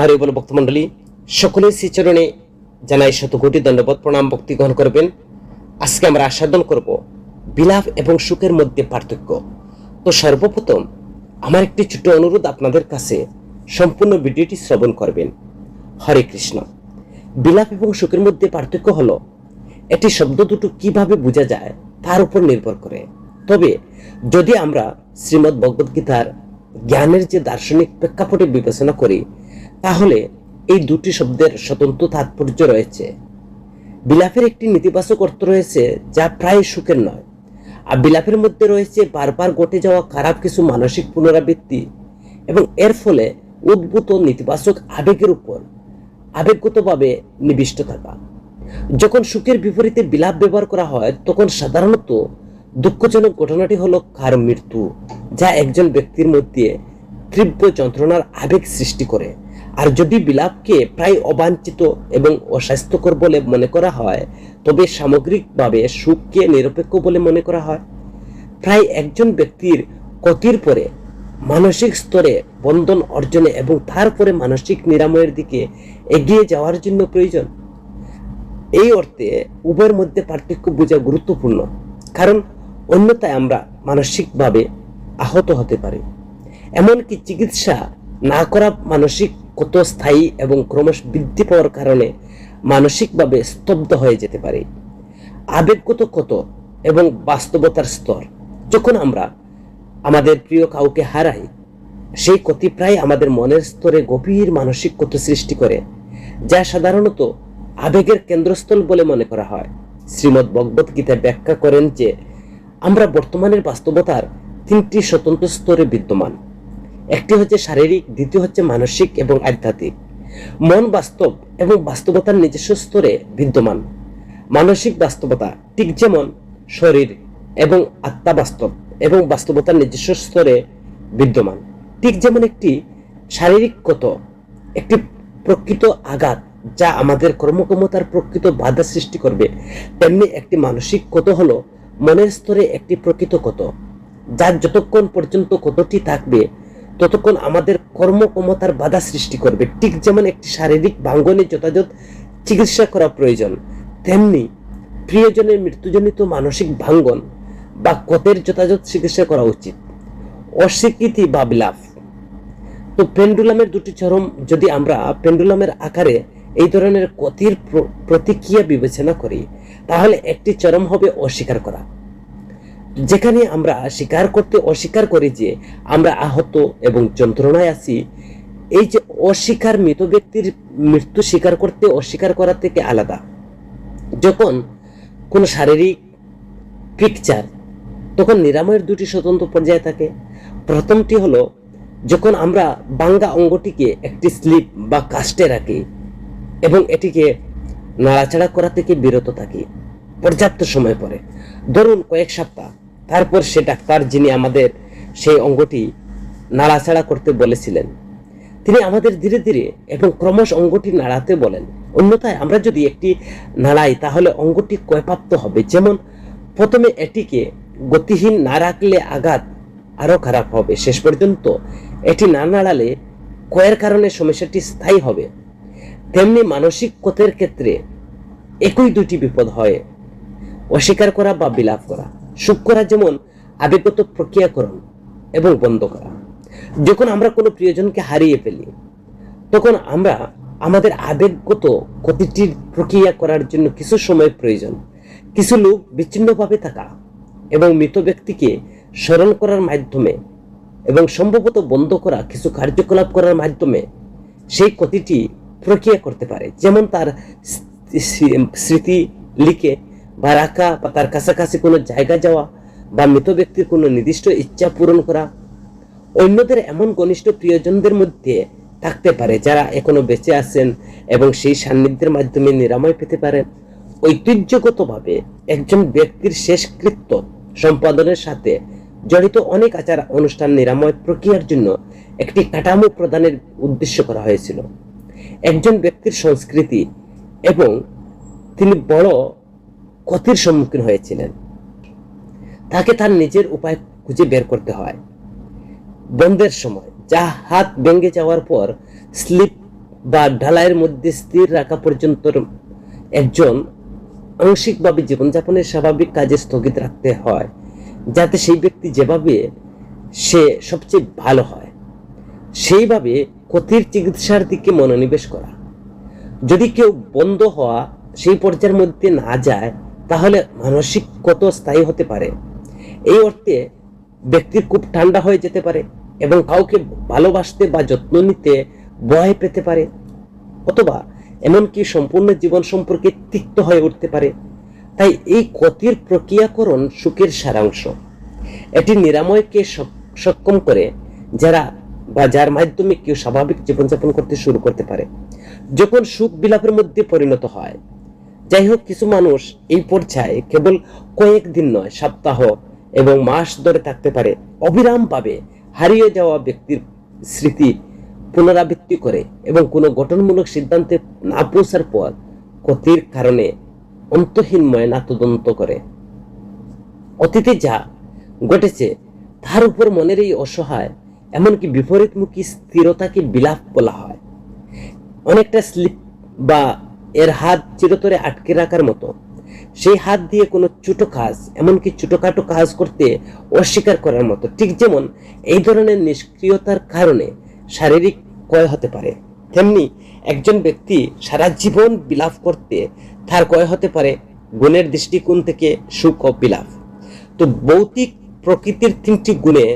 হরে বল ভক্তমণ্ডলী সকলে শ্রীচরণে জানাই শতকোটি দণ্ডবোধ প্রণাম, ভক্তি গ্রহণ করবেন। আজকে আমরা আস্বাদন করব বিলাপ এবং সুখের মধ্যে পার্থক্য। তো সর্বপ্রথম আমার একটি ছোট অনুরোধ আপনাদের কাছে, সম্পূর্ণ ভিডিওটি শ্রবণ করবেন। হরে কৃষ্ণ। বিলাপ এবং সুখের মধ্যে পার্থক্য হলো এটি শব্দ দুটো কীভাবে বোঝা যায় তার উপর নির্ভর করে। তবে যদি আমরা শ্রীমদ্ ভগবদ্গীতার জ্ঞানের যে দার্শনিক প্রেক্ষাপটে বিবেচনা করি তাহলে এই দুটি শব্দের স্বতন্ত্র তাৎপর্য রয়েছে। বিলাপের একটি নেতিবাচক অর্থ রয়েছে যা প্রায় সুখের নয়। আর বিলাপের মধ্যে রয়েছে বারবার ঘটে যাওয়া খারাপ কিছু মানসিক পুনরাবৃত্তি এবং এর ফলে উদ্ভূত নেতিবাচক আবেগের উপর আবেগগতভাবে নিবিষ্ট থাকা। যখন সুখের বিপরীতে বিলাপ ব্যবহার করা হয়, তখন সাধারণত দুঃখজনক ঘটনাটি হলো কার মৃত্যু, যা একজন ব্যক্তির মধ্যে তীব্র যন্ত্রণার আবেগ সৃষ্টি করে। আর যদি বিলাপকে প্রায় অবাঞ্ছিত এবং অস্বাস্থ্যকর বলে মনে করা হয়, তবে সামগ্রিকভাবে সুখকে নিরপেক্ষ বলে মনে করা হয়। প্রায় একজন ব্যক্তির ক্ষতির পরে মানসিক স্তরে বন্ধন অর্জনে এবং তারপরে মানসিক নিরাময়ের দিকে এগিয়ে যাওয়ার জন্য প্রয়োজন। এই অর্থে উভয়ের মধ্যে পার্থক্য বোঝা গুরুত্বপূর্ণ, কারণ অন্যথায় আমরা মানসিকভাবে আহত হতে পারি। এমনকি চিকিৎসা না করা মানসিক কত স্থায়ী এবং ক্রমশ বৃদ্ধি পাওয়ার কারণে মানসিকভাবে স্তব্ধ হয়ে যেতে পারে। আবেগগত কত এবং বাস্তবতার স্তর। যখন আমরা আমাদের প্রিয় কাউকে হারাই, সেই ক্ষতি প্রায় আমাদের মনের স্তরে গভীর মানসিক ক্ষত সৃষ্টি করে, যা সাধারণত আবেগের কেন্দ্রস্থল বলে মনে করা হয়। শ্রীমদ্ ভগবত গীতা ব্যাখ্যা করেন যে, আমরা বর্তমানের বাস্তবতার তিনটি স্বতন্ত্র স্তরে বিদ্যমান। একটি হচ্ছে শারীরিক, দ্বিতীয় হচ্ছে মানসিক এবং আধ্যাত্মিক। মন বাস্তব এবং বাস্তবতার নিজস্ব স্তরে বিদ্যমান। মানসিক বাস্তবতা ঠিক যেমন শরীর এবং আত্মা বাস্তব এবং বাস্তবতার নিজস্ব স্তরে বিদ্যমান। ঠিক যেমন একটি শারীরিক কত, একটি প্রকৃত আঘাত যা আমাদের কর্মক্ষমতার প্রকৃত বাধা সৃষ্টি করবে, তেমনি একটি মানসিক কত হলো মনের স্তরে একটি প্রকৃত কত, যার যতক্ষণ পর্যন্ত কতটি থাকবে ততক্ষণ আমাদের কর্মক্ষমতার বাধা সৃষ্টি করবে। ঠিক যেমন একটি শারীরিক ভাঙ্গনে যথাযথ চিকিৎসা করা প্রয়োজন, তেমনি প্রিয়জনের মৃত্যুজনিত মানসিক ভাঙ্গন বা ক্ষতের যথাযথ চিকিৎসা করা উচিত। অস্বীকৃতি বা বিলাপ। তো পেন্ডুলামের দুটি চরম, যদি আমরা পেন্ডুলামের আকারে এই ধরনের ক্ষতির প্র- প্রতিক্রিয়া বিবেচনা করি, তাহলে একটি চরম হবে অস্বীকার করা। যেখানে আমরা স্বীকার করতে অস্বীকার করি যে আমরা আহত এবং যন্ত্রণায় আছি, এই যে অস্বীকার মৃত ব্যক্তির মৃত্যু স্বীকার করতে অস্বীকার করা থেকে আলাদা। যখন কোনো শারীরিক পিকচার তখন নিরাময়ের দুটি স্বতন্ত্র পর্যায়ে থাকে। প্রথমটি হলো, যখন আমরা বাঙ্গা অঙ্গটিকে একটি স্লিপ বা কাস্টে রাখি এবং এটিকে নাড়াচাড়া করা থেকে বিরত থাকি, পর্যাপ্ত সময় পরে। ধরুন কয়েক সপ্তাহ। তারপর সে ডাক্তার যিনি আমাদের সেই অঙ্গটি নাড়াচাড়া করতে বলেছিলেন। তিনি আমাদের ধীরে ধীরে এবং ক্রমশ অঙ্গটি নাড়াতে বলেন। অন্যথায় আমরা যদি একটি নাড়াই, তাহলে অঙ্গটি ক্ষয়প্রাপ্ত হবে। যেমন প্রথমে এটিকে গতিহীন না রাখলে আঘাত আরও খারাপ হবে। শেষ পর্যন্ত এটি না নাড়ালে কয়ের কারণে সমস্যাটি স্থায়ী হবে। তেমনি মানসিক ক্ষতের ক্ষেত্রে একই দুটি বিপদ হয়। অস্বীকার করা বা বিলাপ করা সুখ করা যেমন আবেগগত প্রক্রিয়াকরণ এবং বন্ধ করা। যখন আমরা কোনো প্রিয়জনকে হারিয়ে ফেলি, তখন আমরা আমাদের আবেগগত ক্ষতিটির প্রক্রিয়া করার জন্য কিছু সময় প্রয়োজন। কিছু লোক বিচ্ছিন্নভাবে থাকা এবং মৃত ব্যক্তিকে স্মরণ করার মাধ্যমে এবং সম্ভবত বন্ধ করা কিছু কার্যকলাপ করার মাধ্যমে সেই ক্ষতিটি প্রক্রিয়া করতে পারে। যেমন তার স্মৃতি লিখে বা রাখা বা তার কাছাকাছি কোনো জায়গা যাওয়া বা মৃত ব্যক্তির কোনো নির্দিষ্ট ইচ্ছা পূরণ করা। অন্যদের এমন ঘনিষ্ঠ প্রিয়জনদের মধ্যে থাকতে পারে যারা এখনও বেঁচে আছেন এবং সেই সান্নিধ্যের মাধ্যমে নিরাময় পেতে পারেন ঐতিহ্যগতভাবে একজন ব্যক্তির শেষকৃত্য সম্পাদনের সাথে জড়িত অনেক আচার অনুষ্ঠান নিরাময় প্রক্রিয়ার জন্য একটি কাঠামো প্রদানের উদ্দেশ্য করা হয়েছিল। একজন ব্যক্তির সংস্কৃতি এবং তিনি বড় ক্ষতির সম্মুখীন হয়েছিলেন। তাকে তার নিজের উপায় খুঁজে বের করতে হয়। বন্ধের সময় যা হাত ভেঙে যাওয়ার পর স্লিপ বা ঢালাইয়ের মধ্যে স্থির রাখা পর্যন্ত একজন আংশিকভাবে জীবনযাপনের স্বাভাবিক কাজে স্থগিত রাখতে হয়, যাতে সেই ব্যক্তি যেভাবে সে সবচেয়ে ভালো হয়, সেইভাবে ক্ষতির চিকিৎসার দিকে মনোনিবেশ করা। যদি কেউ বন্ধ হওয়া সেই পর্যায়ের মধ্যে না যায় তাহলে মানসিক কত স্থায়ী হতে পারে? এই অর্থে ব্যক্তির খুব ঠান্ডা হয়ে যেতে পারে এবং কাউকে ভালোবাসতে বা যত্ন নিতে ভয় পেতে পারে, অথবা এমনকি সম্পূর্ণ জীবন সম্পর্কে তিক্ত হয়ে উঠতে পারে। তাই এই ক্ষতির প্রক্রিয়াকরণ সুখের সারাংশ। এটি নিরাময়কে সক্ষম করে, যারা বা যার মাধ্যমে কেউ স্বাভাবিক জীবনযাপন করতে শুরু করতে পারে। যখন সুখ বিলাপের মধ্যে পরিণত হয় যাই হোক কিছু মানুষ এই পর্যায়ে কেবল কয়েকদিন নয়, সপ্তাহ এবং মাস ধরে থাকতে পারে অবিরামভাবে হারিয়ে যাওয়া ব্যক্তির স্মৃতি পুনরাবৃত্তি করে এবং কোনো গঠনমূলক সিদ্ধান্তে না পৌঁছার পর ক্ষতির কারণে অন্তহীন ময়না তদন্ত করে। অতীতে যা ঘটেছে, তার উপর মনের এই অসহায়, এমনকি বিপরীতমুখী স্থিরতাকে বিলাপ বলা হয়। অনেকটা স্লিপ বা এর হাত চিরতরে আটকে রাখার মতো। সেই হাত দিয়ে কোনো ছোটো কাজ, এমনকি ছোটোখাটো কাজ করতে অস্বীকার করার মতো। ঠিক যেমন এই ধরনের নিষ্ক্রিয়তার কারণে শারীরিক ক্ষয় হতে পারে। তেমনি একজন ব্যক্তি সারা জীবন বিলাপ করতে তার ক্ষয় হতে পারে গুণের দৃষ্টিকোণ থেকে সুখ ও বিলাপ। তো ভৌতিক প্রকৃতির তিনটি গুণে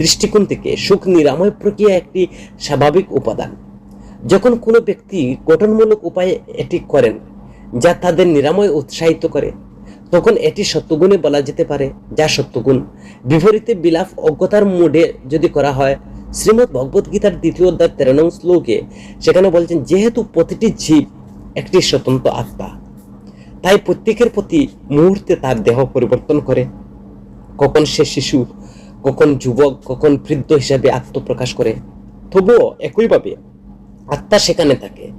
দৃষ্টিকোণ থেকে সুখ নিরাময় প্রক্রিয়া একটি স্বাভাবিক উপাদান। যখন কোনো ব্যক্তি গঠনমূলক উপায়ে এটি করেন, যা তাদের নিরাময় উৎসাহিত করে, তখন এটি সত্যগুণে বলা যেতে পারে, যা সত্যগুণ। বিপরীতে বিলাপ অজ্ঞতার মোডে যদি করা হয় শ্রীমৎ ভগবত গীতার দ্বিতীয় অধ্যায় তেরো নং শ্লোকে সেখানে বলছেন, যেহেতু প্রতিটি জীব একটি স্বতন্ত্র আত্মা, তাই প্রত্যেকের প্রতি মুহূর্তে তার দেহ পরিবর্তন করে। কখন সে শিশু, কখন যুবক, কখন বৃদ্ধ হিসাবে আত্মপ্রকাশ করে, তবুও একইভাবে আত্মা সেখানে থাকে।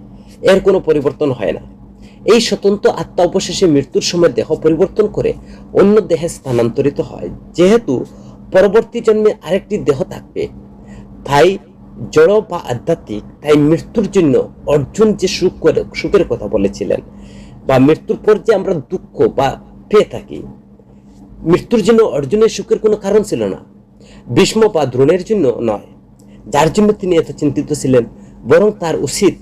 এর কোনো পরিবর্তন হয় না। এই স্বতন্ত্র আত্মা অবশেষে মৃত্যুর সময় দেহ পরিবর্তন করে অন্য দেহে স্থানান্তরিত হয়। যেহেতু পরবর্তী জন্মে আরেকটি দেহ থাকবে। তাই জড় বা আধ্যাত্মিক, তাই মৃত্যুর জন্য অর্জুন যে সুখ করে, সুখের কথা বলেছিলেন, বা মৃত্যুর পর যে আমরা দুঃখ বা পেয়ে থাকি, মৃত্যুর জন্য অর্জুনের সুখের কোনো কারণ ছিল না। ভীষ্ম বা দ্রোণের জন্য নয়। যার জন্য তিনি এত চিন্তিত ছিলেন বরং তার উচিত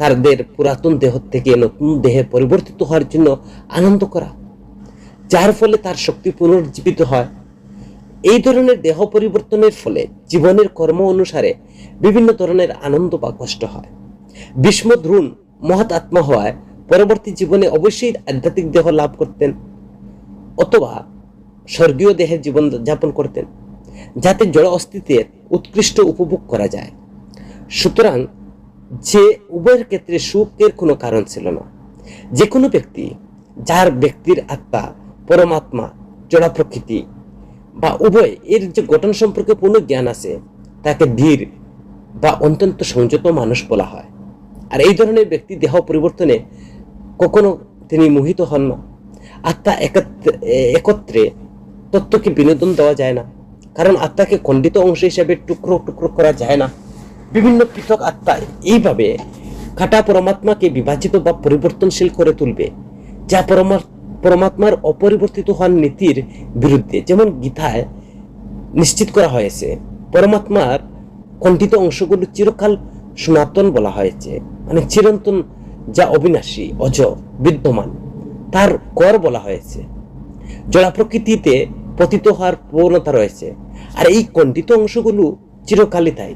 তাদের পুরাতন দেহ থেকে নতুন দেহে পরিবর্তিত হওয়ার জন্য আনন্দ করা, যার ফলে তার শক্তি পুনর্জীবিত হয়। এই ধরনের দেহ পরিবর্তনের ফলে জীবনের কর্ম অনুসারে বিভিন্ন ধরনের আনন্দ বা কষ্ট হয়। ভীষ্ম দ্রোণ মহৎ আত্মা হওয়ায় পরবর্তী জীবনে অবশ্যই আধ্যাত্মিক দেহ লাভ করতেন অথবা স্বর্গীয় দেহের জীবন যাপন করতেন, যাতে জড় অস্তিত্বের উৎকৃষ্ট উপভোগ করা যায়। সুতরাং যে উভয়ের ক্ষেত্রে সুখের কোনো কারণ ছিল না। যে কোনো ব্যক্তি যার ব্যক্তির আত্মা পরমাত্মা জড়া প্রকৃতি বা উভয় এর যে গঠন সম্পর্কে পূর্ণ জ্ঞান আছে, তাকে ধীর বা অত্যন্ত সংযত মানুষ বলা হয়। আর এই ধরনের ব্যক্তি দেহ পরিবর্তনে কখনো তিনি মোহিত হন না। আত্মা একত্রে তত্ত্বকে বিনোদন দেওয়া যায় না। কারণ আত্মাকে খণ্ডিত অংশ হিসাবে টুকরো টুকরো করা যায় না। বিভিন্ন পৃথক আত্মা এইভাবে কাটা পরমাত্মাকে বিভাজিত বা পরিবর্তনশীল করে তুলবে, যা পরমা পরমাত্মার অপরিবর্তিত হওয়ার নীতির বিরুদ্ধে, যেমন গীতায় নিশ্চিত করা হয়েছে, পরমাত্মার কণ্ঠিত অংশগুলো চিরকাল সনাতন বলা হয়েছে মানে চিরন্তন যা অবিনাশী, অজ, বিদ্যমান, তার কর বলা হয়েছে। জড়া প্রকৃতিতে পতিত হওয়ার প্রবণতা রয়েছে, আর এই কণ্ঠিত অংশগুলো চিরকালই তাই।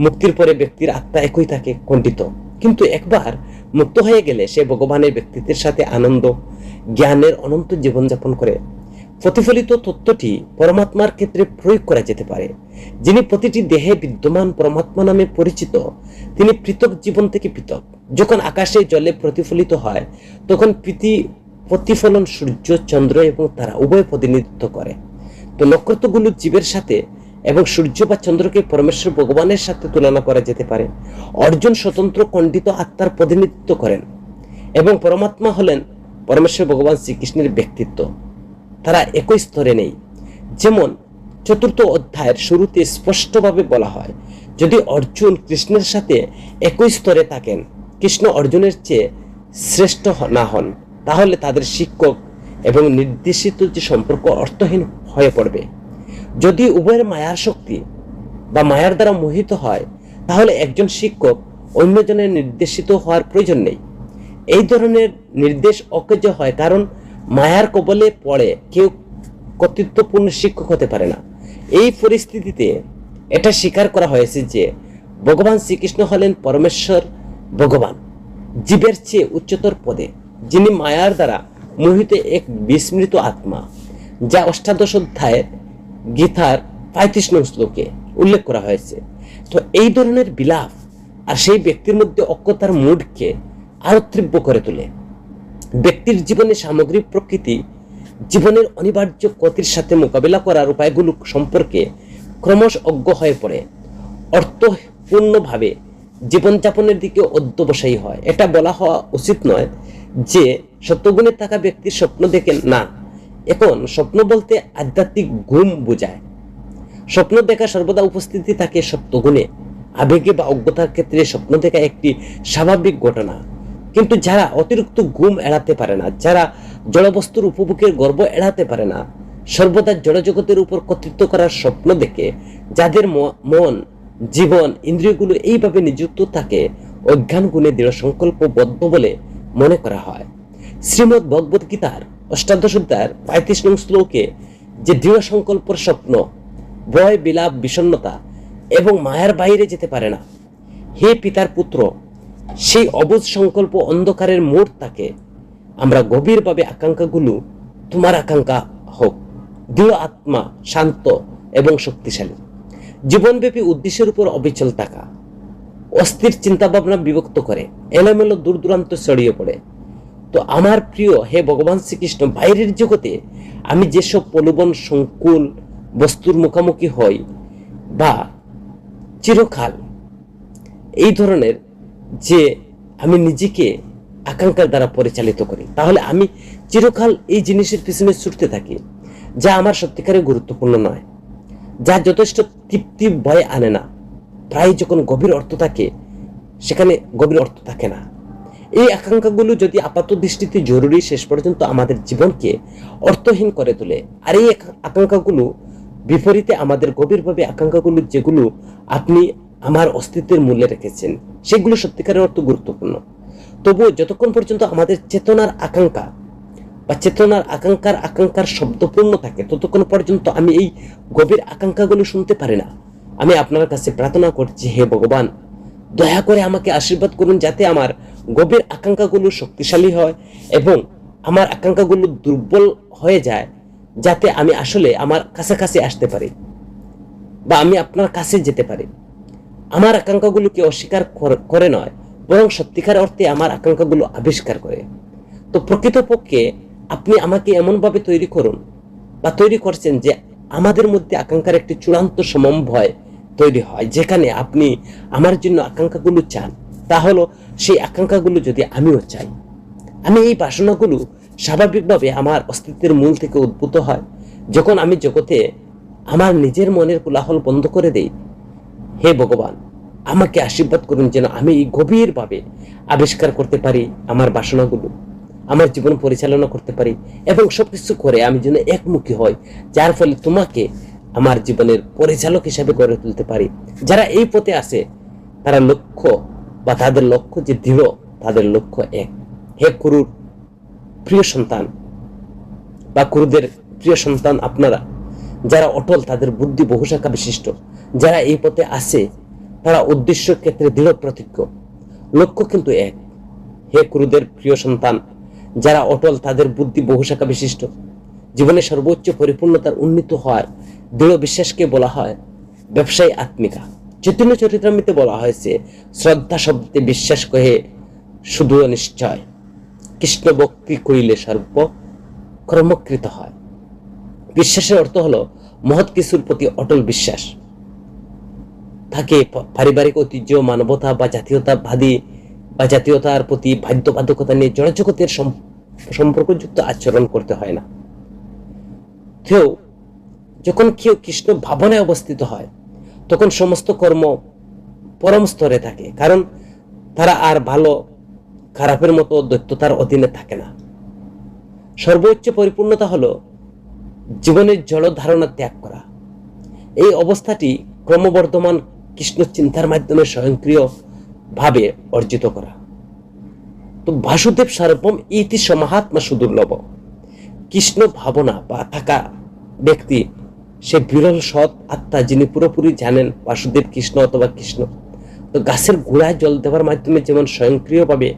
মুক্তির পরে ব্যক্তির আত্মা একই থাকে কণ্ঠিত কিন্তু একবার মুক্ত হয়ে গেলে সে ভগবানের ব্যক্তিত্বের সাথে আনন্দ, জ্ঞানের অনন্ত জীবনযাপন করে। প্রতিফলিত তত্ত্বটি পরমাত্মার ক্ষেত্রে প্রয়োগ করা যেতে পারে। যিনি প্রতিটি দেহে বিদ্যমান পরমাত্মা নামে পরিচিত, তিনি পৃথক জীবন থেকে পৃথক। যখন আকাশে জলে প্রতিফলিত হয়, তখন প্রীতি প্রতিফলন সূর্য, চন্দ্র এবং তারা উভয় প্রতিনিধিত্ব করে। তো নক্ষত্রগুলো জীবের সাথে এবং সূর্য বা চন্দ্রকে পরমেশ্বর ভগবানের সাথে তুলনা করা যেতে পারে। অর্জুন স্বতন্ত্র খণ্ডিত আত্মার প্রতিনিধিত্ব করেন এবং পরমাত্মা হলেন পরমেশ্বর ভগবান শ্রীকৃষ্ণের ব্যক্তিত্ব। তারা একই স্তরে নেই। যেমন চতুর্থ অধ্যায়ের শুরুতে স্পষ্টভাবে বলা হয়, যদি অর্জুন কৃষ্ণের সাথে একই স্তরে থাকেন, কৃষ্ণ অর্জুনের চেয়ে শ্রেষ্ঠ না হন, তাহলে তাদের শিক্ষক এবং নির্দেশিত যে সম্পর্ক অর্থহীন হয়ে পড়বে। যদি উভয়ের মায়ার শক্তি বা মায়ার দ্বারা মোহিত হয়, তাহলে একজন শিক্ষক অন্যজনের নির্দেশিত হওয়ার প্রয়োজন নেই। এই ধরনের নির্দেশ অকেজ হয় কারণ মায়ার কবলে পড়ে কেউ কর্তৃত্বপূর্ণ শিক্ষক হতে পারে না। এই পরিস্থিতিতে এটা স্বীকার করা হয়েছে যে ভগবান শ্রীকৃষ্ণ হলেন পরমেশ্বর ভগবান, জীবের চেয়ে উচ্চতর পদে, যিনি মায়ার দ্বারা মোহিত এক বিস্মৃত আত্মা, যা অষ্টাদশ অধ্যায়ের গীতার পঁয়ত্রিশ নং শ্লোকে উল্লেখ করা হয়েছে। তো এই ধরনের বিলাপ আর সেই ব্যক্তির মধ্যে অজ্ঞতার মুডকে আরও তীব্র করে তোলে। ব্যক্তির জীবনে সামগ্রিক প্রকৃতি, জীবনের অনিবার্য ক্ষতির সাথে মোকাবিলা করার উপায়গুলো সম্পর্কে ক্রমশ অজ্ঞ হয়ে পড়ে। অর্থপূর্ণভাবে জীবনযাপনের দিকে অধ্যবসায়ী হয়। এটা বলা হওয়া উচিত নয় যে সত্যগুণে থাকা ব্যক্তির স্বপ্ন দেখেন না। এখন স্বপ্ন বলতে আধ্যাত্মিক ঘুম বোঝায়। স্বপ্ন দেখা সর্বদা উপস্থিতি থাকে সত্যগুণে আবেগে বা অজ্ঞতার ক্ষেত্রে স্বপ্ন দেখা একটি স্বাভাবিক ঘটনা। কিন্তু যারা অতিরিক্ত ঘুম এড়াতে পারে না, যারা জড়বস্তুর উপভোগের গর্ব এড়াতে পারে না, সর্বদা জড়জগতের উপর কর্তৃত্ব করার স্বপ্ন দেখে, যাদের মন, জীবন, ইন্দ্রিয়গুলো এইভাবে নিযুক্ত থাকে অজ্ঞান গুণে দৃঢ় সংকল্পবদ্ধ বলে মনে করা হয়। শ্রীমদ ভগবত গীতার অষ্টাদশ অধ্যায়ের পঁয়ত্রিশ নং শ্লোকে যে দৃঢ় সংকল্পর স্বপ্ন, ভয়, বিলাপ, বিষণ্ণতা এবং মায়ের বাইরে যেতে পারে না, হে পিতার পুত্র, সেই অবুজ সংকল্প অন্ধকারের মোড় তাকে আমরা গভীরভাবে আকাঙ্ক্ষাগুলো তোমার আকাঙ্ক্ষা হোক। দৃঢ় আত্মা, শান্ত এবং শক্তিশালী। জীবনব্যাপী উদ্দেশ্যের উপর অবিচল থাকা। অস্থির চিন্তাভাবনা বিভক্ত করে, এলোমেলো দূর দূরান্ত ছড়িয়ে পড়ে। তো আমার প্রিয় হে ভগবান শ্রীকৃষ্ণ, বাইরের জগতে আমি যেসব প্রলোভন, সংকুল বস্তুর মুখোমুখি হই বা চিরকাল এই ধরনের যে আমি নিজেকে আকাঙ্ক্ষার দ্বারা পরিচালিত করি, তাহলে আমি চিরকাল এই জিনিসের পিছনে ছুটতে থাকি, যা আমার সত্যিকারে গুরুত্বপূর্ণ নয়, যা যথেষ্ট তৃপ্তি ভয় আনে না। প্রায় যখন গভীর অর্থ থাকে, সেখানে গভীর অর্থ থাকে না। এই আকাঙ্ক্ষাগুলো যদি আপাত দৃষ্টিতে জরুরি শেষ পর্যন্ত আমাদের জীবনকে অর্থহীন করে তোলে, আর এই আকাঙ্ক্ষাগুলো বিপরীতে আমাদের গভীরভাবে আকাঙ্ক্ষাগুলো যেগুলো আপনি আমার অস্তিত্বের মূল্যে রেখেছেন, সেগুলো সত্যিকারের অর্থ গুরুত্বপূর্ণ। তবুও যতক্ষণ পর্যন্ত আমাদের চেতনার আকাঙ্ক্ষা বা চেতনার আকাঙ্ক্ষার আকাঙ্ক্ষার শব্দপূর্ণ থাকে, ততক্ষণ পর্যন্ত আমি এই গভীর আকাঙ্ক্ষাগুলো শুনতে পারি না। আমি আপনার কাছে প্রার্থনা করছি, হে ভগবান, দয়া করে আমাকে আশীর্বাদ করুন যাতে আমার গভীর আকাঙ্ক্ষাগুলো শক্তিশালী হয় এবং আমার আকাঙ্ক্ষাগুলো দুর্বল হয়ে যায় যাতে আমি আসলে আমার কাছাকাছি আসতে পারি বা আমি আপনার কাছে যেতে পারি। আমার আকাঙ্ক্ষাগুলোকে অস্বীকার করে নয়, বরং সত্যিকার অর্থে আমার আকাঙ্ক্ষাগুলো আবিষ্কার করে। তো প্রকৃতপক্ষে আপনি আমাকে এমনভাবে তৈরি করুন বা তৈরি করছেন যে আমাদের মধ্যে আকাঙ্ক্ষার একটি চূড়ান্ত সমন্বয় তৈরি হয়, যেখানে আপনি আমার জন্য আকাঙ্ক্ষাগুলো চান। তা হলো সেই আকাঙ্ক্ষাগুলো যদি আমিও চাই, আমি এই বাসনাগুলো স্বাভাবিকভাবে আমার অস্তিত্বের মূল থেকে উদ্ভূত হয়। যখন আমি জগতে আমার নিজের মনের কোলাহল বন্ধ করে দেই, হে ভগবান, আমাকে আশীর্বাদ করুন যেন আমি এই গভীরভাবে আবিষ্কার করতে পারি আমার বাসনাগুলো, আমার জীবন পরিচালনা করতে পারি এবং সবকিছু করে আমি যেন একমুখী হই, যার ফলে তোমাকে আমার জীবনের পরিচালক হিসাবে গড়ে তুলতে পারি। যারা এই পথে আসে তারা লক্ষ্য বা তাদের লক্ষ্য যে দৃঢ়, তাদের লক্ষ্য এক। হে কুরুর প্রিয় সন্তান বা কুরুদের প্রিয় সন্তান আপনারা, যারা অটল, তাদের বুদ্ধি বহুশাখা বিশিষ্ট, যারা এই পথে আসে তারা উদ্দেশ্য ক্ষেত্রে দৃঢ় প্রতিজ্ঞ লক্ষ্য কিন্তু এক। হে কুরুদের প্রিয় সন্তান, যারা অটল, তাদের বুদ্ধি বহুশাখা বিশিষ্ট। জীবনে সর্বোচ্চ পরিপূর্ণতার উন্নীত হওয়ার দৃঢ় বিশ্বাসকে বলা হয় ব্যবসায়ী আত্মিকা। চৈতন্য চরিত্রামিতে বলা হয়েছে, শ্রদ্ধা শব্দে বিশ্বাস কহে, শুধু নিশ্চয় কৃষ্ণ ভক্তি করিলে সর্ব কর্মকৃত হয়। বিশ্বাসের অর্থ হলো, মহৎ কিছুর প্রতি অটল বিশ্বাস। থাকে পারিবারিক ঐতিহ্য, মানবতা বা জাতীয়তাবাদী বা জাতীয়তার প্রতি বাধ্যবাধকতা নিয়ে জড়জগতের সম- সম্পর্কযুক্ত আচরণ করতে হয় না। কেউ, যখন কেউ কৃষ্ণ ভাবনায় অবস্থিত হয় তখন সমস্ত কর্ম পরম স্তরে থাকে। কারণ তারা আর ভালো, খারাপের মতো দৈত্যতার অধীনে থাকে না। সর্বোচ্চ পরিপূর্ণতা হলো জীবনের জড় ধারণা ত্যাগ করা। এই অবস্থাটি ক্রমবর্ধমান কৃষ্ণ চিন্তার মাধ্যমে স্বয়ংক্রিয় ভাবে অর্জিত করা। তো বাসুদেব সার্বম ইতি সমাহাত্মা সুদুর্লভ। কৃষ্ণ ভাবনা বা থাকা ব্যক্তি সে বিরল সৎ আত্মা যিনি পুরোপুরি জানেন বাসুদেব কৃষ্ণ অথবা কৃষ্ণ। তো গাছের গোড়ায় জল দেওয়ার মাধ্যমে যেমন স্বয়ংক্রিয়ভাবে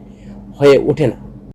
হয়ে ওঠে না